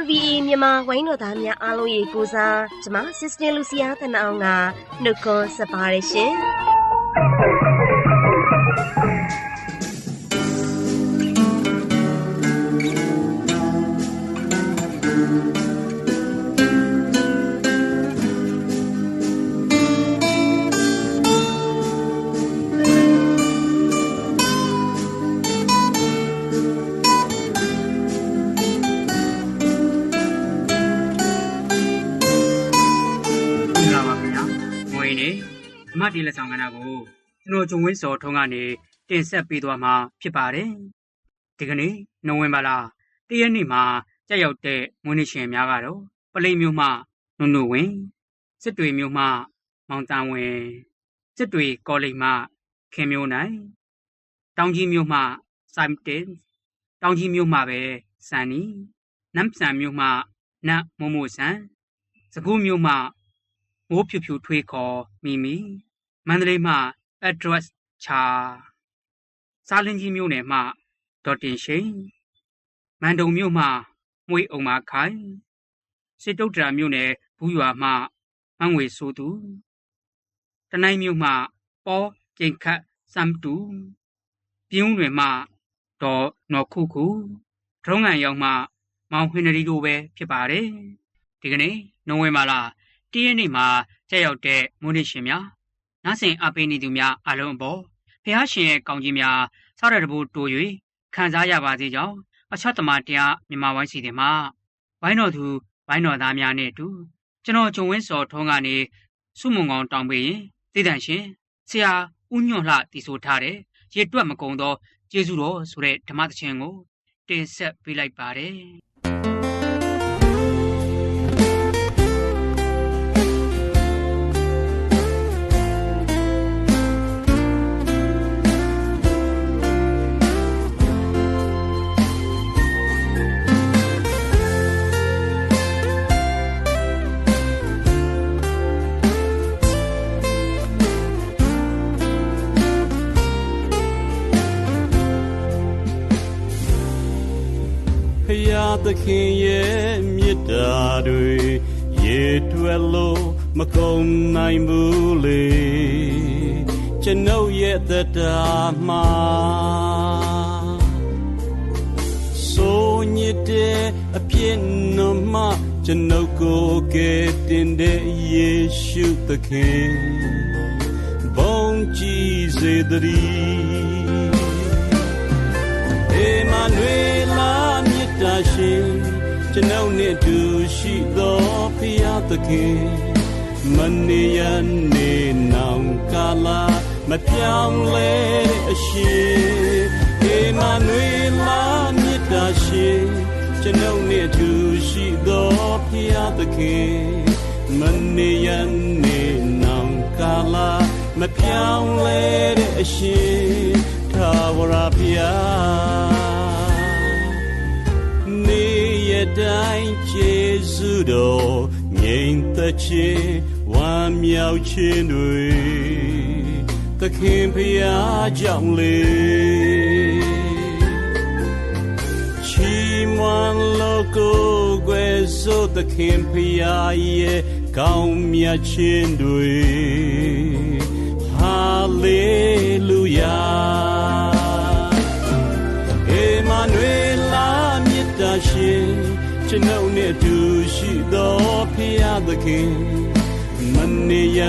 RVA မြန်မာဝိုင်းတော်သားများအားလုံးရေကိုစားကျမ Sister Lucia တနအောင်ကနှုတ်ခွန်းဆက်ပါတယ်ရှင် ဓမ္မတီလက်ဆောင်ကဏ္ဍကိုကျွန်တော်ကျုံဝင်းစော်ထုံးကနေတင်ဆက်ပေးသွားမှာဖြစ်ပါတယ်။ဒီကနေ့နိုဝင်ဘာလ၁ရက်နေ့မှာကြောက်ရောက်တဲ့မွေးနေ့ရှင်များကတော့ပလိမျိုးမှနုနုဝင်းစစ်တွေမျိုးမှမောင်တန်ဝင်းစစ်တွေကောလိပ်မှခင်မျိုးနိုင်တောင်ကြီးမျိုးမှစိုင်တင်တောင်ကြီးမျိုးမှပဲစန်နီနမ်ဆန်မျိုးမှနတ်မို့မို့ဆန်စကူးမျိုးမှမိုးဖြူဖြူထွေးခေါ်မိမိ မန္တလေးမှ address ချာစားလင်းကြီးမြို့နယ်မှဒေါ်တင်ရှိန်မန်တုံမြို့မှမွေအောင်မခိုင်စစ်တုတ်တရာမြို့နယ်ဘူးရွာမှမန်းဝေဆိုသူတနိုင်းမြို့မှပေါ်ကျင်ခတ်စမ်တူပြင်းတွင်မှဒေါ်နော်ခုခုဒရုံးငံရောက်မှမောင်ဟင်နရီတို့ပဲဖြစ်ပါတယ်ဒီကနေ့နိုဝင်ဘာလ၁ရက်နေ့မှာကြောက်ရောက်တဲ့မွေးနေ့ရှင်များ နားဆင်အပေးနေသူများအားလုံးအပေါ်ဖះရှင်ရဲ့ကောင်းကြီးများဆောရတဘူတိုး၍ခံစားရပါစေကြောင်းအချတ်တမတရားမြန်မာဝိုင်းစီတင်မှာဝိုင်းတော်သူဝိုင်းတော်သားများနဲ့အတူကျွန်တော်ဂျုံဝင်းစော်ထုံးကနေစုမုံကောင်တောင်းပေးရင်သိတန်ရှင်ဆရာဦးညွန့်လှတည်ဆိုထားတဲ့ရေတွက်မကုံသောကျေးဇူးတော်ဆိုတဲ့ဓမ္မသချင်းကိုတင်ဆက်ပေးလိုက်ပါတယ် သခင်ရဲ့မေတ္တာတွေရေတွက်လို့မကုန်နိုင်ဘူးလေကျွန်ုပ်ရဲ့တရားမှာဆိုညစ်တဲ့အပြစ်နှမကျွန်ုပ်ကိုကယ်တင်တဲ့ယေရှုသခင်ဘုံကြည်စေတည်း ကျွန်ုပ်နှင့်တူရှိသောဖျားသခင်မနေရနေနောင်ကာလာမပြောင်းလဲအရှင်အေမနွေလာမြတ်တာရှင်ကျွန်ုပ်နှင့်တူရှိသောဖျားသခင်မနေရနေနောင်ကာလာမပြောင်းလဲတဲ့အရှင်သာဝရဖျား တိုင်းကျေးဇူးတော်ငြိမ်သက်ခြင်းဝမ်းမြောက်ခြင်းတွေသခင်ဖျားကြောင့်လေချီးမွမ်းလို့ကိုယ်ွယ်ဆိုသခင်ဖျားရဲ့ကောင်းမြတ်ခြင်းတွေဟာ ကျွန်ုပ်နဲ့အတူရှိသောဖျားသခင်မနေရ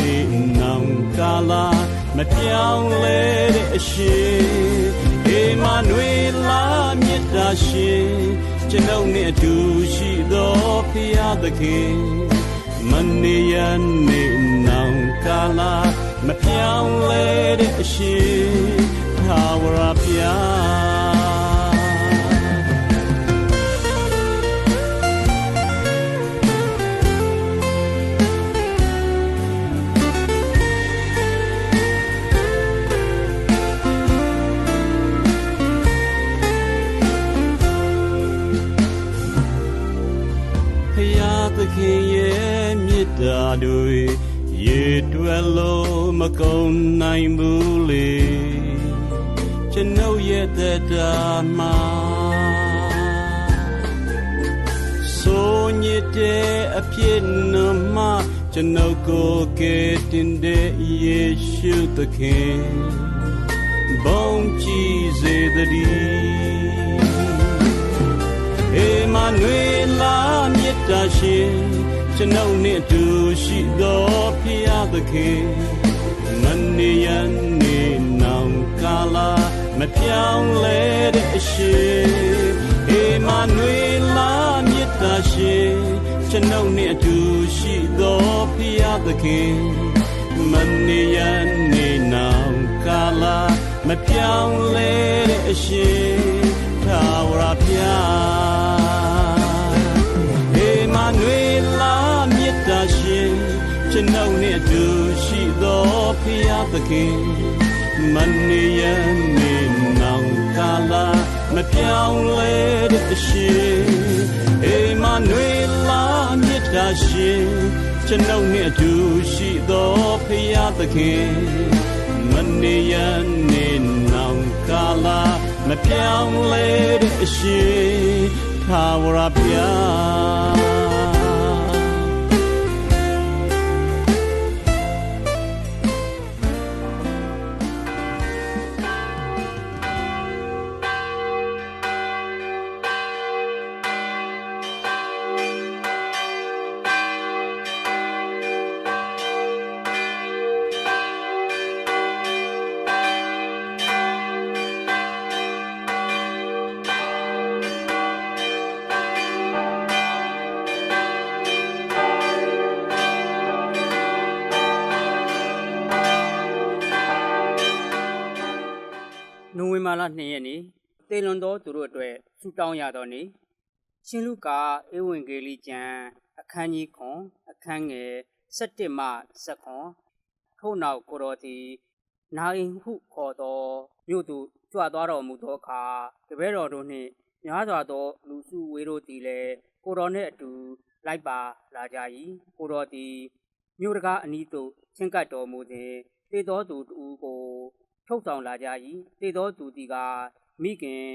နေနောင်ကာလာမပြောင်းလဲတဲ့အရှင်အေမနွေလာမြတ်တာရှင်ကျွန်ုပ်နဲ့အတူရှိသောဖျားသခင်မနေရနေနောင်ကာလာမပြောင်းလဲတဲ့အရှင်သာဝရဖျား ကုန်နိုင်ဘူးလေကျွန်ုပ်ရဲ့သက်တာမှာဆိုညစ်တဲ့အဖြစ်နှမကျွန်ုပ်ကိုကယ်တင်တဲ့ယေရှုသခင်ဘုံကြည်စေတည်းအေမနွေလာမြတ်တာရှင်ကျွန်ုပ်နှင့်အတူရှိသောဖျားသခင်မ နေရန်နေနောင်ကာလာမပြောင်းလဲတဲ့အရှင်အေမနွေလာမြတ်တာရှင်ကျွန်ုပ်နှင့်အတူရှိသောဖျားသခင်မနေရန်နေနောင်ကာလာမပြောင်းလဲတဲ့အရှင်သာဝရဖျားအေမနွေလာမြတ်တာရှင်ကျွန်ုပ်နှင့်အတူရှိသော ဖျားသခင်မနေရန်နေနောင်ကာလာမပြောင်းလဲတဲ့အရှင်အေမနွေလာမြတ်တာရှင်ကျွန်ုပ်နှင့်အတူရှိသောဖျားသခင်မနေရန်နေနောင်ကာလာမပြောင်းလဲတဲ့အရှင်သာဝရဗျာ ဘာလ2ရက်နေ့တေလွန်သောသူတို့အတွက်ဆုတောင်းရသောနေ့ရှင်လူကာဧဝံဂေလိကျမ်းအခန်းကြီးခွန်အခန်းငယ်7မှ7ထို့နောက်ကိုတော်သည်နာယင်ဟုခေါ်သောမြို့သူကြွသွားတော်မူသောအခါတပည့်တော်တို့နှင့်များစွာသောလူစုဝေးတို့သည်လည်းကိုတော်နှင့်အတူလိုက်ပါလာကြ၏ကိုတော်သည်မြို့တကားအနီးသို့ချဉ်ကပ်တော်မူသည်တေသောသူတူကို ထုတ်ဆောင်လာကြ၏တေသောသူသည်ကမိခင်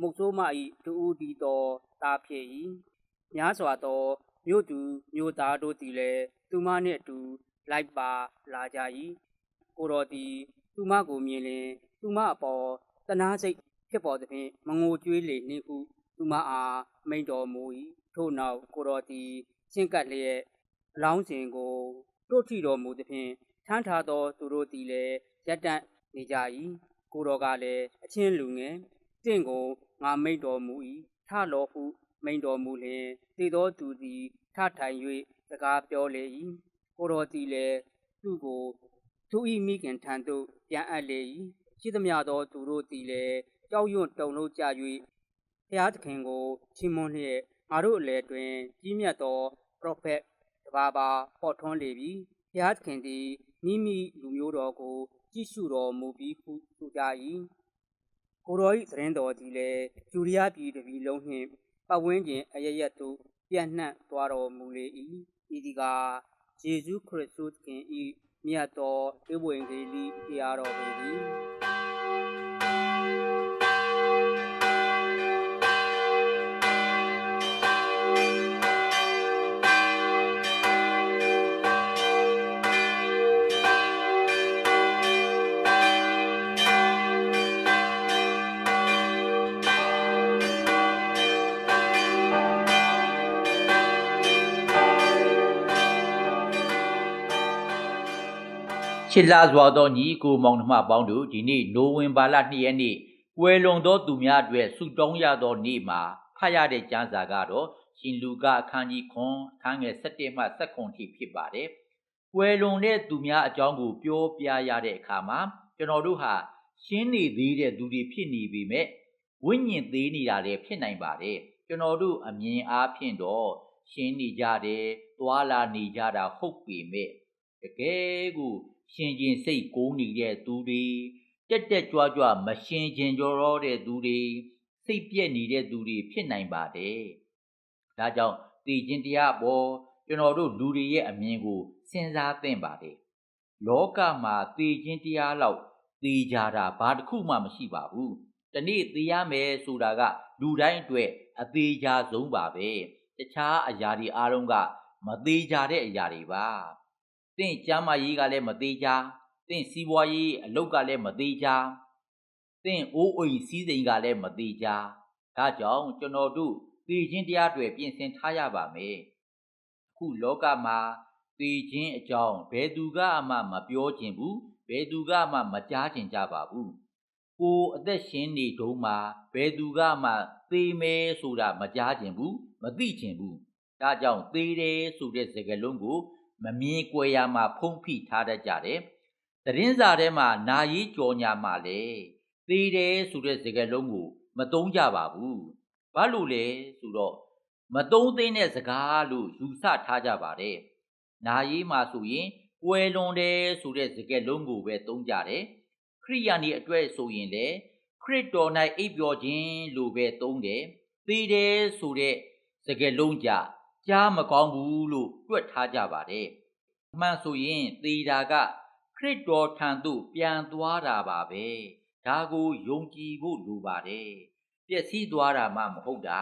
မုတ်ဆိုးမ၏တူဒီသောတာဖြစ်၏များစွာသောမြို့သူမြို့သားတို့သည်လည်းသူမနှင့်အတူလိုက်ပါလာကြ၏ကိုတော်သည်သူမကိုမြင်လျင်သူမအပေါ်တနာစိတ်ဖြစ်ပေါ်သဖြင့်မငိုကြွေးလေနှင့်ဟုသူမအားမိန်တော်မူ၏ထို့နောက်ကိုတော်သည်ရှင်းကပ်လျက်အလောင်းစဉ်ကိုတို့ထီတော်မူသဖြင့်ထမ်းထားသောသူတို့သည်လည်းရက်တန့် နေကြ၏ကိုတော်ကလည်းအချင်းလူငယ်တင့်ကိုငါမိန်တော်မူ၏ထလောဟုမိန်တော်မူလျင်တည်သောသူသည်ထထိုင်၍စကားပြောလေ၏ကိုတော်သည်လည်းသူ့ကိုသူ၏မိခင်ထံသို့ပြန်အပ်လေ၏ရှိသမျှသောသူတို့သည်လည်းကြောက်ရွံ့တုန်လှုပ်ကြ၍ဘုရားသခင်ကိုချီးမွမ်းလျက်ငါတို့အလယ်တွင်ကြီးမြတ်သောပရောဖက်တပါးပါပေါ်ထွန်းလေပြီဘုရားသခင်သည်မိမိလူမျိုးတော်ကို ကြည့်ရှုတော်မူပြီးဟုဆိုကြ၏ကိုတော်၏သတင်းတော်သည်လည်းဂျူရီးယားပြည်တစ်ပြည်လုံးနှင့်ပတ်ဝန်းကျင်အရရက်သို့ပြန့်နှံ့သွားတော်မူလေ၏ဤဒီကယေရှုခရစ်တုခင်၏မြတ်သောဧဝံဂေလိတရားတော်ပေသည် ချစ်လာစွာသောညီကိုမောင်နှမအပေါင်းတို့ဒီနေ့နိုဝင်ဘာလ2ရက်နေ့ကွယ်လွန်သောသူများအတွက်ဆုတောင်းရသောနေ့မှာဖတ်ရတဲ့ကျမ်းစာကတော့ရှင်လူကအခန်းကြီးခွန်အခန်းငယ်7မှ7ထိဖြစ်ပါတယ်။ကွယ်လွန်တဲ့သူများအကြောင်းကိုပြောပြရတဲ့အခါမှာကျွန်တော်တို့ဟာရှင်းနေသေးတဲ့သူတွေဖြစ်နေပေမဲ့ဝိညာဉ်သေးနေတာလည်းဖြစ်နိုင်ပါတယ်။ကျွန်တော်တို့အမြင်အားဖြင့်တော့ရှင်းနေကြတယ်၊သွာလာနေကြတာဟုတ်ပေမဲ့တကယ်ကို ရှင်ကျင်စိတ်ကိုးနေတဲ့သူတွေတက်တက်ကြွကြွမရှင်ကျင်ကြောတဲ့သူတွေစိတ်ပြက်နေတဲ့သူတွေဖြစ်နိုင်ပါတယ်။ဒါကြောင့်တည်ခြင်းတရားအပေါ်ကျွန်တော်တို့လူတွေရဲ့အမြင်ကိုစဉ်းစားသင့်ပါတယ်လောကမှာတည်ခြင်းတရားလောက်တည်ကြတာဘာတစ်ခုမှမရှိပါဘူးတနေ့တည်ရမယ်ဆိုတာကလူတိုင်းအတွက်အသေးချာဆုံးပါပဲတခြားအရာတွေအားလုံးကမသေးကြတဲ့အရာတွေပါ တင့်ကျမ်းမာရေးကလည်းမသေးကြတင့်စီးပွားရေးအလုပ်ကလည်းမသေးကြတင့်အိုးအိမ်စည်းစိမ်ကလည်းမသေးကြဒါကြောင့်ကျွန်တော်တို့သေခြင်းတရားတွေပြင်ဆင်ထားရပါမယ်အခုလောကမှာသေခြင်းအကြောင်းဘယ်သူကမှမပြောခြင်းဘူးဘယ်သူကမှမကြားခြင်းကြပါဘူးကိုအသက်ရှင်နေတုန်းမှာဘယ်သူကမှသေမယ်ဆိုတာမကြားခြင်းဘူးမသိခြင်းဘူးဒါကြောင့်သေတယ်ဆိုတဲ့စကားလုံးကို မမြင်ကွယ်ရမှာဖုံးဖိထားတတ်ကြတယ်သတင်းစာထဲမှာနာယီကြော်ညာမှာလေသေတယ်ဆိုတဲ့စကားလုံးကို မသုံးကြပါဘူးဘာလို့လဲဆိုတော့မသုံးသိတဲ့စကားလို့ယူဆထားကြပါတယ်နာယီမှာဆိုရင်ကွယ်လွန်တယ်ဆိုတဲ့စကားလုံးကိုပဲသုံးကြတယ်ခရိယာနီအတွက်ဆိုရင်လေခရစ်တော်၌အိပ်ပျော်ခြင်းလို့ပဲသုံးတယ်သေတယ်ဆိုတဲ့စကားလုံးကြ ကြားမကောင်းဘူးလို့တွက်ထားကြပါတယ်အမှန်ဆိုရင်သေတာကခရစ်တော်ထံသို့ပြန်သွားတာပါပဲဒါကိုယုံကြည်ဖို့လိုပါတယ်ပျက်စီးသွားတာမှမဟုတ်တာ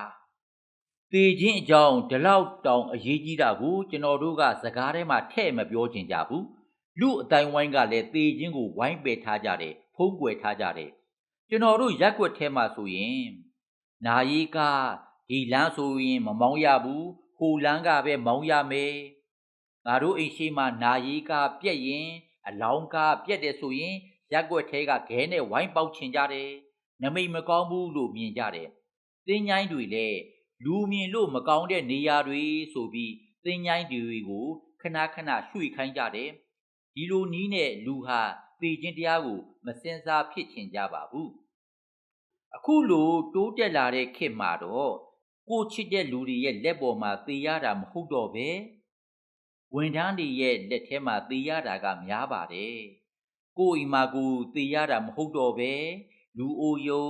သေခြင်းအကြောင်းဒီလောက်တောင်အရေးကြီးတာကိုကျွန်တော်တို့ကစကားထဲမှာထဲ့မပြောချင်ကြဘူးလူအတိုင်းဝိုင်းကလည်းသေခြင်းကိုဝိုင်းပယ်ထားကြတယ်ဖုံးကွယ်ထားကြတယ်ကျွန်တော်တို့ရက်ွက်ထဲမှာဆိုရင်နာယီကဒီလမ်းဆိုရင်မမောင်းရဘူး ဟိုလမ်းကပဲမောင်းရမယ်ငါတို့အိမ်ရှိမှနာယီကပြက်ရင် အလောင်းကပြက်တယ်ဆိုရင်ရက်ွက်ထဲကခဲနဲ့ဝိုင်းပေါက်ချင်ကြတယ်နမိတ်မကောင်းဘူးလို့မြင်ကြတယ်တင်းញိုင်းတွေလည်းလူမြင်လို့မကောင်းတဲ့နေရာတွေဆိုပြီးတင်းញိုင်းတွေကိုခဏခဏရွှေ့ခိုင်းကြတယ်ဒီလိုနီးနဲ့လူဟာပေခြင်းတရားကိုမစင်စားဖြစ်ချင်ကြပါဘူးအခုလိုတိုးတက်လာတဲ့ခေတ်မှာတော့ ကိုချစ်တဲ့လူတွေရဲ့လက်ပေါ်မှာသေရတာမဟုတ်တော့ပဲဝန်ထမ်းတွေရဲ့လက်ထဲမှာသေရတာကများပါတယ်ကိုအိမ်မှာကိုသေရတာမဟုတ်တော့ပဲလူအိုယုံ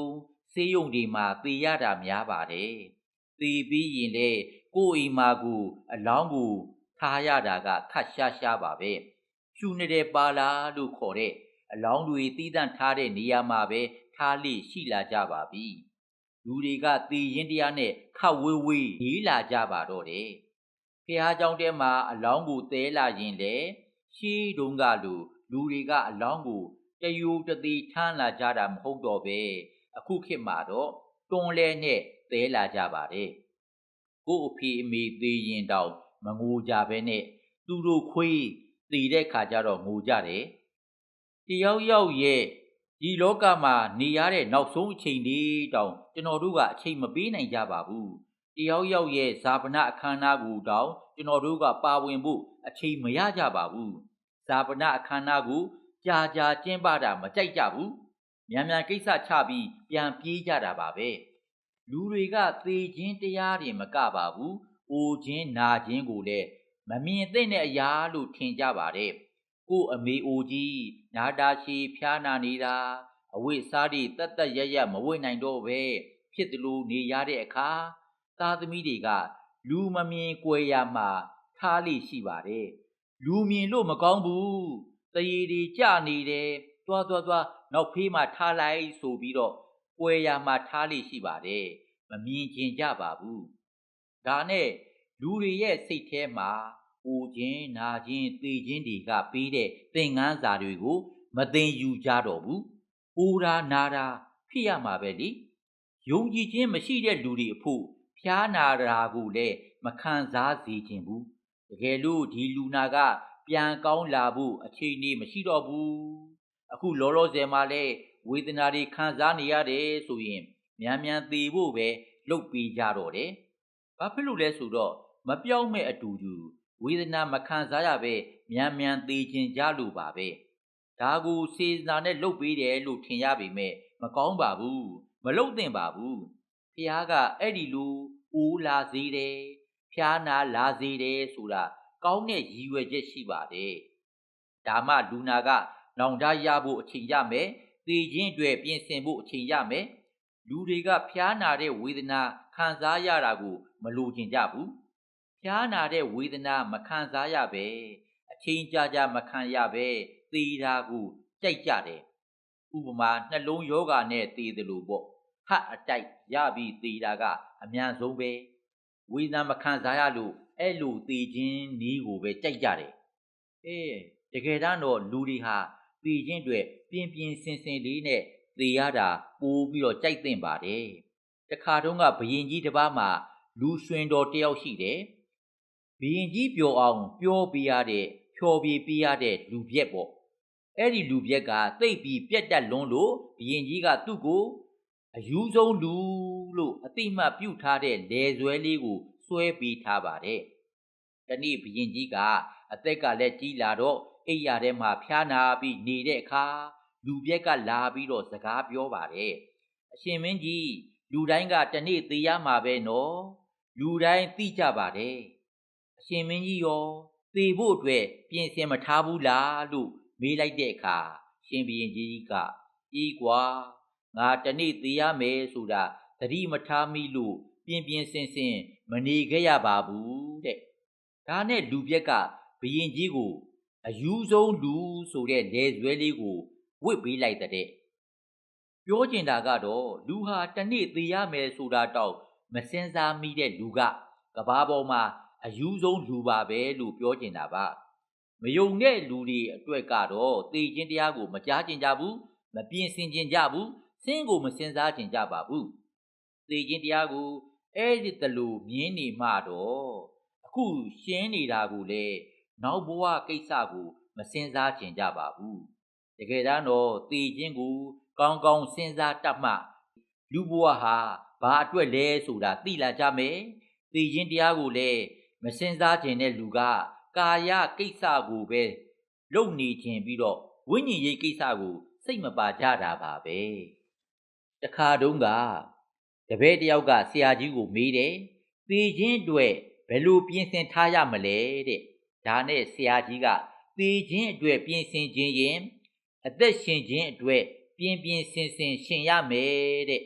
ဆေးရုံတွေမှာသေရတာများပါတယ်သေပြီးရင်လေကိုအိမ်မှာကိုအလောင်းကိုထားရတာကခတ်ရှားရှားပါပဲဖြူနေတဲ့ပါလာလို့ခေါ်တဲ့အလောင်းတွေတီးတန့်ထားတဲ့နေရာမှာပဲထားလိရှိလာကြပါပြီ လူတွေကသေရင်တရားနဲ့ခတ်ဝေးဝေးရေးလာကြပါတော့တယ်ဖះเจ้าတဲမှာအလောင်းကိုတဲလာရင်လေရှေးတုန်းကလူလူတွေကအလောင်းကိုတယိုတသေးထမ်းလာကြတာမဟုတ်တော့ပဲအခုခေတ်မှာတော့တွန်းလဲနဲ့တဲလာကြပါတယ်ကို့အဖေအမေသေးရင်တောင်မငိုကြပဲနဲ့သူတို့ခွေးတည်တဲ့ခါကျတော့ငိုကြတယ်တယောက်ယောက်ရဲ့ ဒီလောကမှာနေရတဲ့နောက်ဆုံးအချိန်လေးတောင်ကျွန်တော်တို့ကအချိန်မပေးနိုင်ကြပါဘူးတယောက်ယောက်ရဲ့ဇာပနာအခမ်းအနားကိုတောင်ကျွန်တော်တို့ကပါဝင်ဖို့အချိန်မရကြပါဘူးဇာပနာအခမ်းအနားကိုကြာကြာကျင်းပတာမကြိုက်ကြဘူးမြန်မြန်ကိစ္စချပြီးပြန်ပြေးကြတာပါပဲလူတွေကသေခြင်းတရားတွေမကပါဘူးအိုခြင်းနာခြင်းကိုလည်းမမြင်သင့်တဲ့အရာလို့ထင်ကြပါတယ် ကို့အမေအိုကြီးနာတာရှည်ဖျားနာနေတာအဝိစားတွေတက်တက်ရရမဝိနိုင်တော့ပဲဖြစ်တယ်လို့နေရတဲ့အခါသားသမီးတွေကလူမမြင်ကွယ်ရမှာထားလိရှိပါတယ်လူမြင်လို့မကောင်းဘူးတရေတွေကြနေတယ်တွားတွားတွားနောက်ဖေးမှထားလိုက်ဆိုပြီးတော့ကွယ်ရမှာထားလိရှိပါတယ်မမြင်ကျင်ကြပါဘူးဒါနဲ့လူတွေရဲ့စိတ်ထဲမှာ အိုခြင်းနာခြင်းသေခြင်းတွေကပေးတဲ့သင်္ကန်းစာတွေကိုမသိယူကြတော့ဘူး။အိုတာနာတာဖြစ်ရမှာပဲလေ။ယုံကြည်ခြင်းမရှိတဲ့လူတွေအဖို့ဖျားနာတာကိုလည်းမခံစားစေခြင်းဘူး။တကယ်လို့ဒီလူနာက ပြန်ကောင်းလာဖို့အခြေအနေမရှိတော့ဘူး။အခုလောလောဆယ်မှာလည်းဝေဒနာတွေခံစားနေရတယ်ဆိုရင်မြန်မြန်သေဖို့ပဲလုပ်ပေးကြတော့တယ်။ဘာဖြစ်လို့လဲဆိုတော့မပြောင်းမဲ့အတူတူ ဝေဒနာမခံစားရပဲမြန်မြန်သေခြင်းကြလို့ပါပဲဒါကိုစေစနာနဲ့လုပ်ပေးတယ်လို့ထင်ရပေမဲ့မကောင်းပါဘူးမလုပ်သင့်ပါဘူးဖះကအဲ့ဒီလိုအိုးလာစေတယ်ဖျားနာလာစေတယ်ဆိုတာကောင်းတဲ့ရည်ရွယ်ချက်ရှိပါတယ်ဒါမှလူနာကနောင်တရဖို့အချိန်ရမယ်သေခြင်းတွေပြင်ဆင်ဖို့အချိန်ရမယ်လူတွေကဖျားနာတဲ့ဝေဒနာခံစားရတာကို မလိုချင်ကြဘူး ဖျားနာတဲ့ဝေဒနာမခံစားရပဲအချိန်ကြာကြာမခံရပဲသေတာကိုကြိုက်ကြတယ်ဥပမာနှလုံးယောဂနဲ့သေတယ်လို့ပေါ့ဟတ်အတိုက်ရပြီးသေတာကအများဆုံးပဲဝေဒနာမခံစားရလို့အဲ့လိုသေခြင်းနည်းကိုပဲကြိုက်ကြတယ်အေးတကယ်တမ်းတော့လူတွေဟာသေခြင်းတွေပြင်းပြင်းစင်စင်လေးနဲ့သေရတာပိုးပြီးတော့ကြိုက်သင့်ပါတယ်တခါတုန်းကဘယင်ကြီးတစ်ပါးမှာလူရွှင်တော်တယောက်ရှိတယ် ဘယင်ကြီးပျော်အောင်ပြောပြရတဲ့ဖြော်ပြပြရတဲ့လူပြက်ပေါ့အဲ့ဒီလူပြက်ကသိပ်ပြီးပြက်တက်လွန်းလို့ဘယင်ကြီးကသူ့ကိုအယူဆုံးလူလို့အတိမတ်ပြုတ်ထားတဲ့လေဆွဲလေးကိုဆွဲပေးထားပါတယ်တနေ့ဘယင်ကြီးကအသက်ကလည်းကြီးလာတော့အိပ်ရထဲမှာဖျားနာပြီးနေတဲ့အခါလူပြက်ကလာပြီးတော့စကားပြောပါတယ်အရှင်မင်းကြီးလူတိုင်းကတနေ့သေးရမှာပဲနော်လူတိုင်းသိကြပါတယ် အရှင်မင်းကြီးရောသေဖို့အတွက်ပြင်ဆင်မထားဘူးလားလို့မေးလိုက်တဲ့အခါရှင်ဘရင်ကြီးကဤကွာငါတနေ့သေးရမယ်ဆိုတာသတိမထားမိလို့ပြင်းပြင်းစင်စင်မနေခဲ့ရပါဘူးတဲ့ဒါနဲ့လူပြက်ကဘရင်ကြီးကိုအယူဆုံးလူဆိုတဲ့လေဆွဲလေးကိုဝစ်ပေးလိုက်တဲ့ပြောကျင်တာကတော့လူဟာတနေ့သေရမယ်ဆိုတာတော့မစင်စားမိတဲ့လူကကဘာပေါ်မှာ အယူဆုံးလူပါပဲလို့ပြောကျင်တာပါမယုံတဲ့လူတွေအတွက်ကတော့သေခြင်းတရားကိုမကြားကျင်ကြဘူးမပြင်းစင်ကျင်ကြဘူးစင်းကိုမစင်စားကျင်ကြပါဘူးသေခြင်းတရားကိုအဲ့ဒီတလူမြင်းနေမှတော့အခုရှင်းနေတာကိုလေနောက်ဘဝကိစ္စကိုမစင်စားကျင်ကြပါဘူးတကယ်တမ်းတော့သေခြင်းကိုကောင်းကောင်းစဉ်းစားတတ်မှလူဘဝဟာဘာအတွက်လဲဆိုတာသိလာကြမယ်သေခြင်းတရားကိုလည်း မစင်စားခြင်းတဲ့လူကကာယကိစ္စကိုပဲလုပ်နေခြင်းပြီးတော့ဝိညာဉ်ရေးကိစ္စကို စိတ်မပါကြတာပါပဲတခါတုန်းကတပည့်တယောက်ကဆရာကြီးကိုမေးတယ်သေခြင်းအတွက်ဘယ်လိုပြင်ဆင်ထားရမလဲတဲ့ဒါနဲ့ဆရာကြီးကသေခြင်းအတွက်ပြင်ဆင်ခြင်းရင်အသက်ရှင်ခြင်းအတွက်ပြင်းပြင်းစင်စင်ရှင်ရမယ်တဲ့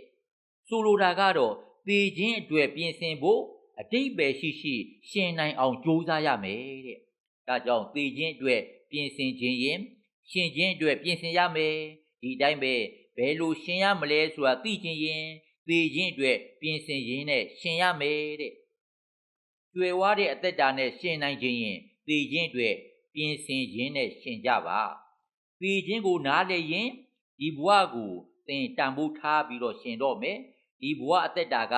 ဆိုလိုတာကတော့သေခြင်းအတွက်ပြင်ဆင်ဖို့ အတိတ်ပဲရှိရှိရှင်နိုင်အောင်ကြိုးစားရမယ်တဲ့ဒါကြောင့်သေခြင်းအတွက်ပြင်ဆင်ခြင်းရင်ရှင်ခြင်းအတွက်ပြင်ဆင်ရမယ်ဒီတိုင်းပဲဘယ်လိုရှင်ရမလဲဆိုတာသိခြင်းရင်သေခြင်းအတွက်ပြင်ဆင်ရင်းနဲ့ရှင်ရမယ်တဲ့ကျွယ်ဝတဲ့အသက်တာနဲ့ရှင်နိုင်ခြင်းရင်သေခြင်းအတွက်ပြင်ဆင်ရင်းနဲ့ရှင်ကြပါသေခြင်းကိုနားလည်ရင်ဒီဘဝကိုသင်တန်ဖိုးထားပြီးတော့ရှင်တော့မယ်ဒီဘဝအသက်တာက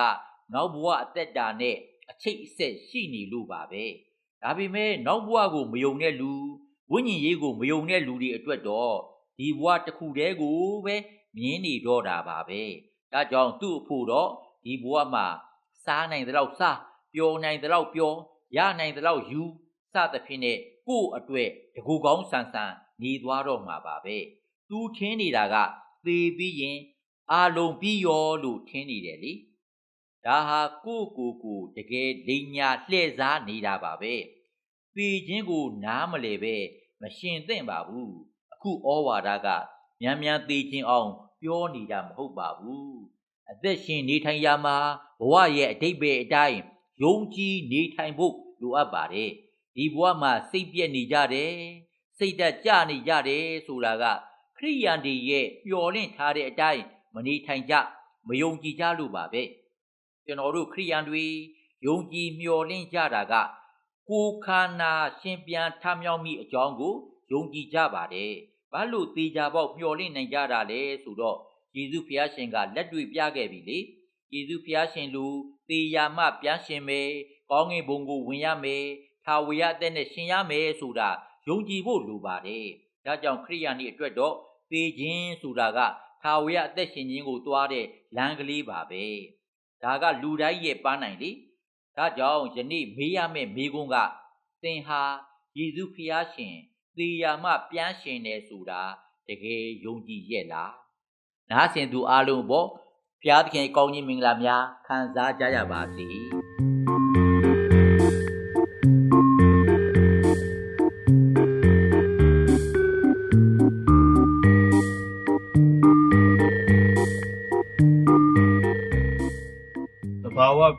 နောက်ဘဝအသက်တာနဲ့အချိတ်အဆက်ရှိနေလို့ပါပဲဒါပေမဲ့နောက်ဘဝကိုမယုံတဲ့လူဝိညာဉ်ရေးကိုမယုံတဲ့လူတွေအတွက်တော့ဒီဘဝတစ်ခုတည်းကိုပဲမြင်နေတော့တာပါပဲဒါကြောင့်သူ့အဖို့တော့ဒီဘဝမှာစားနိုင်တဲ့လောက်စားပျော်နိုင်တဲ့လောက်ပျော်ရနိုင်တဲ့လောက်ယူစသဖြင့်နဲ့ကိုယ့်အတွက်တကူကောင်းဆန်ဆန်နေသွားတော့မှာပါပဲသူထင်းနေတာကသေပြီးရင်အာလုံးပြီးရောလို့ထင်းနေတယ်လေ ဒါဟာကိုကိုကိုတကယ်လိညာလှည့်စားနေတာပါပဲသေခြင်းကိုနားမလဲပဲမရှင်သင့်ပါဘူးအခုဩဝါဒကမြန်မြန်သေခြင်းအောင်ပြောနေတာမဟုတ်ပါဘူးအသက်ရှင်နေထိုင်ရမှာဘဝရဲ့အတိတ်ပဲအတိုင်းယုံကြည်နေထိုင်ဖို့လိုအပ်ပါတယ်ဒီဘဝမှာစိတ်ပြည့်နေကြတယ်စိတ်သက်ကြနေကြတယ်ဆိုတာကခရိယန်တွေရဲ့ပျော်လင့်ထားတဲ့အတိုင်းမနေထိုင်ကြမယုံကြည်ကြလို့ပါပဲ ကျွန်တော်တို့ခရိယန်တွေယုံကြည်မျှော်လင့်ကြတာကကိုခန္ဓာရှင်ပြန်ထမြောက်မိအကြောင်းကိုယုံကြည်ကြပါတယ်ဘာလို့သေချာပေါက်မျှော်လင့်နိုင်ကြတာလဲဆိုတော့ယေရှုဖျားရှင်ကလက်တွေ့ပြခဲ့ပြီလေယေရှုဖျားရှင်လူသေယာမပြန်ရှင်မယ်ကောင်းငင်ဘုံကိုဝင်ရမယ်ထာဝရအသက်နဲ့ရှင်ရမယ်ဆိုတာယုံကြည်ဖို့လိုပါတယ်ဒါကြောင့်ခရိယာန်ဤအတွက်တော့သေခြင်းဆိုတာကထာဝရအသက်ရှင်ခြင်းကိုတွားတဲ့လမ်းကလေးပါပဲ ဒါကလူတိုင်းရဲ့ပန်းနိုင်လေဒါကြောင့်ယနေ့မေးရမယ့်မေးခွန်းကသင်ဟာယေရှုဖျားရှင်သေယာမပြန်ရှင်တယ်ဆိုတာတကယ်ယုံကြည်ရဲ့လားနားဆင်သူအလုံးပေါ့ဖျားသခင်ကောင်းကြီးမင်္ဂလာများခံစားကြရပါစေ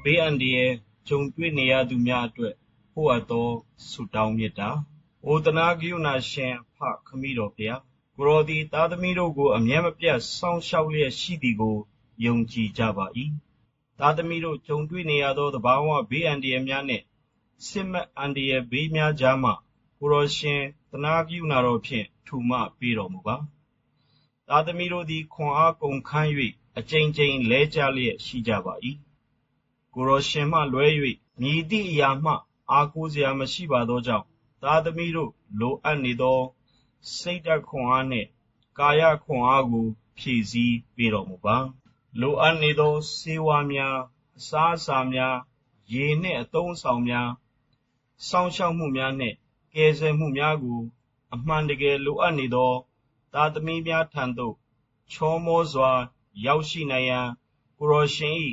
ဘာဝဘေးအန္တရာယ်ဂျုံတွေ့နေရသူများအတွက်ဖို့အပ်သောဆုတောင်းမေတ္တာအိုတနာကရုဏာရှင်ဖခမည်းတော်ဖျားကိုရောသည်သားသမီးတို့ကိုအမြဲမပြတ်စောင့်ရှောက်လျက်ရှိသည်ကိုယုံကြည်ကြပါ၏သားသမီးတို့ကြုံတွေ့နေရသောသဘာဝဘေးအန္တရာယ်များနှင့်စစ်မက်အန္တရာယ်ဘေးများကြားမှကိုရောရှင်တနာကရုဏာတော်ဖြင့်ထူမပေးတော်မူပါသားသမီးတို့သည်ခွန်အားကုန်ခန်း၍အကြိမ်ကြိမ်လဲကြလျက်ရှိကြပါ၏ ကိုရောရှင်မှလွဲ၍မြည်သည့်အရာမှ အားကိုးစရာမရှိပါသောကြောင့် သားသမီးတို့လိုအပ်နေသော စိတ်ဓာတ်ခွန်အားနှင့် ကာယခွန်အားကို ဖြည့်ဆည်းပေးတော်မူပါ လိုအပ်နေသောစေဝါများ အစားအစာများ ရေနှင့်အသုံးဆောင်များ စောင့်ရှောက်မှုများနှင့် ကယ်ဆယ်မှုများကို အမှန်တကယ်လိုအပ်နေသော သားသမီးများထံသို့ ချောမောစွာ ရောက်ရှိနိုင်ရန် ကိုရောရှင်၏